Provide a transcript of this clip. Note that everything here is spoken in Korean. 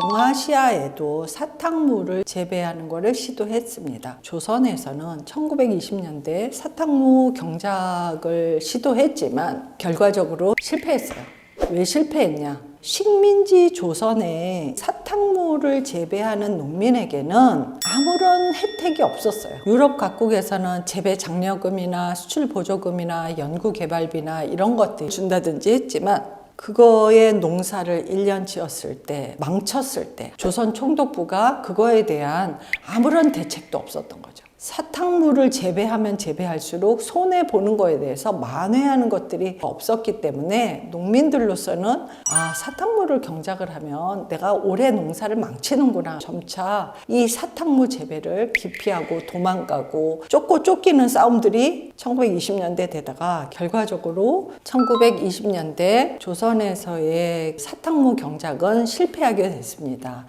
동아시아에도 사탕무를 재배하는 것을 시도했습니다. 조선에서는 1920년대 사탕무 경작을 시도했지만 결과적으로 실패했어요. 왜 실패했냐? 식민지 조선에 사탕무를 재배하는 농민에게는 아무런 혜택이 없었어요. 유럽 각국에서는 재배 장려금이나 수출 보조금이나 연구 개발비나 이런 것들 준다든지 했지만 그거의 농사를 1년 지었을 때, 망쳤을 때, 조선 총독부가 그거에 대한 아무런 대책도 없었던 거죠. 사탕물을 재배하면 재배할수록 손해 보는 거에 대해서 만회하는 것들이 없었기 때문에 농민들로서는 아 사탕물을 경작을 하면 내가 올해 농사를 망치는구나 점차 이 사탕무 재배를 기피하고 도망가고 쫓고 쫓기는 싸움들이 1920년대 되다가 결과적으로 1920년대 조선에서의 사탕무 경작은 실패하게 됐습니다.